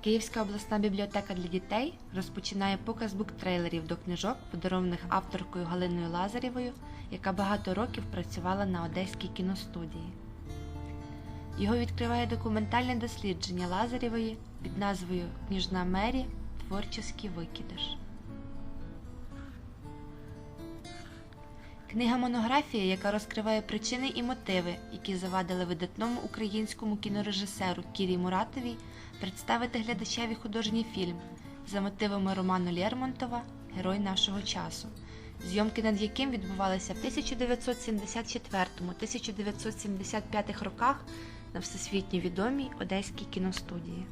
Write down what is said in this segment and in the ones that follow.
Київська обласна бібліотека для дітей розпочинає показ буктрейлерів до книжок, подарованих авторкою Галиною Лазарєвою, яка багато років працювала на Одеській кіностудії. Його відкриває документальне дослідження Лазарєвої під назвою Кніжна Мері Творчий викидиш. Книга монографія, яка розкриває причини і мотиви, які завадили видатному українському кінорежисеру Кірі Муратовій представити глядачеві художній фільм за мотивами роману Лермонтова Герой нашого часу, зйомки над яким відбувалися в 1974-1975 роках на всесвітньо відомій Одеській кіностудії.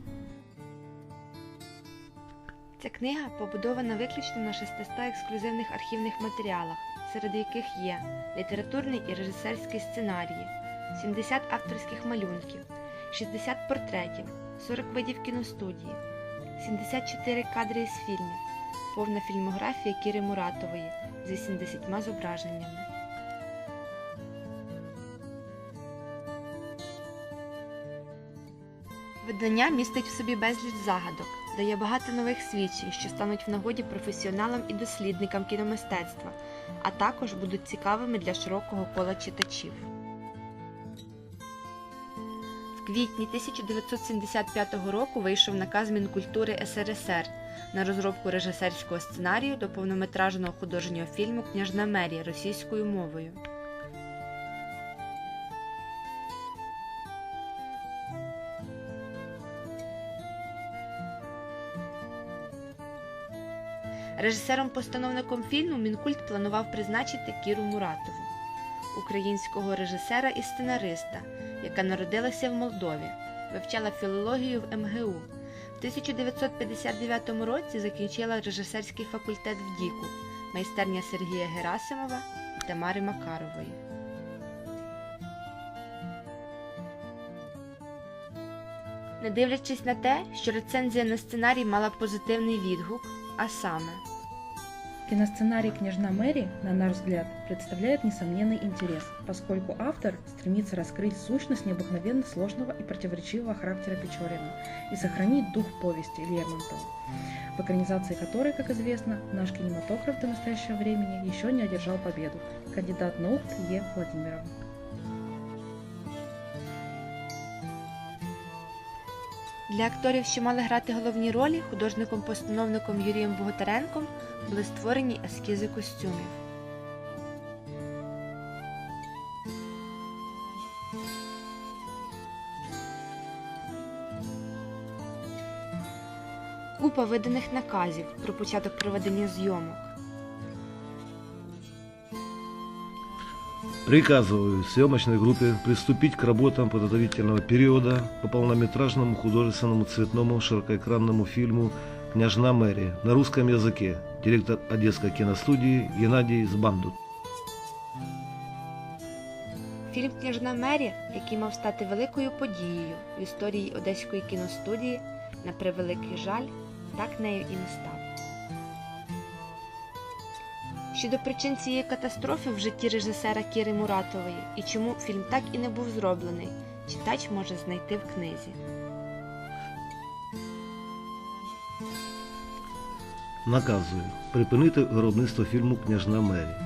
Ця книга побудована виключно на 600 ексклюзивних архівних матеріалах, серед яких є літературний і режисерський сценарії, 70 авторських малюнків, 60 портретів, 40 видів кіностудії, 74 кадри із фільмів, повна фільмографія Кіри Муратової з 80 зображеннями. Видання містить в собі безліч загадок, дає багато нових свідчень, що стануть в нагоді професіоналам і дослідникам кіномистецтва, а також будуть цікавими для широкого кола читачів. В квітні 1975 року вийшов наказ Мінкультури СРСР на розробку режисерського сценарію до повнометражного художнього фільму Княжна Мерія російською мовою. Режисером-постановником фільму Мінкульт планував призначити Кіру Муратову, українського режисера і сценариста, яка народилася в Молдові, вивчала філологію в МГУ. В 1959 році закінчила режисерський факультет в Діку, майстерня Сергія Герасимова і Тамари Макарової. Не дивлячись на те, що рецензія на сценарій мала позитивний відгук, а саме Киносценарий «Княжна Мэри», на наш взгляд, представляет несомненный интерес, поскольку автор стремится раскрыть сущность необыкновенно сложного и противоречивого характера Печорина и сохранить дух повести Лермонтова, в экранизации которой, как известно, наш кинематограф до настоящего времени еще не одержал победу. Кандидат наук Е. Владимирова. Для акторів, що мали грати головні ролі, художником-постановником Юрієм Богатаренком були створені ескізи костюмів. Купа виданих наказів про початок проведення зйомок. Приказываю съемочной группе приступить к работам подготовительного периода по полнометражному художественному цветному широкоэкранному фильму «Княжна Мэри» на русском языке. Директор Одесской киностудии Геннадий Збандут. Фільм Княжна Мері, який мав стати великою подією в історії Одеської кіностудії, на превеликий жаль, так нею і не став. Щодо причин цієї катастрофи в житті режисера Кіри Муратової і чому фільм так і не був зроблений, читач може знайти в книзі. Наказую припинити виробництво фільму «Княжна Мері».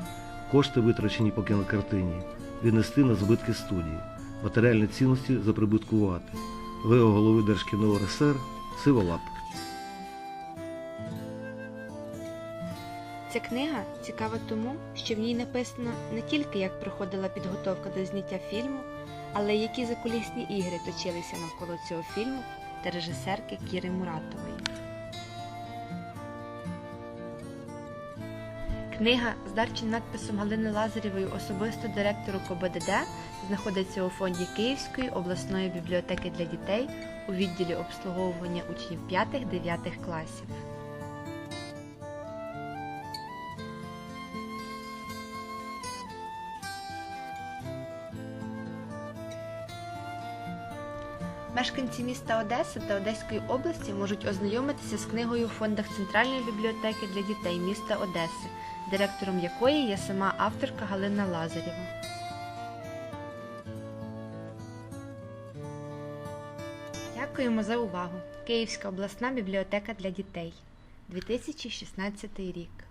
Кошти, витрачені по кінокартині, віднести на збитки студії, матеріальні цінності заприбуткувати. ВО голови Держкіно РСР Сиволап. Ця книга цікава тому, що в ній написано не тільки як проходила підготовка до зняття фільму, але й які закулісні ігри точилися навколо цього фільму та режисерки Кіри Муратової. Книга з дарчим надписом Галини Лазарєвої особисто директору КОБДД знаходиться у фонді Київської обласної бібліотеки для дітей у відділі обслуговування учнів 5-9 класів. Мешканці міста Одеси та Одеської області можуть ознайомитися з книгою у фондах Центральної бібліотеки для дітей міста Одеси, директором якої є сама авторка Галина Лазарєва. Дякуємо за увагу. Київська обласна бібліотека для дітей. 2016 рік.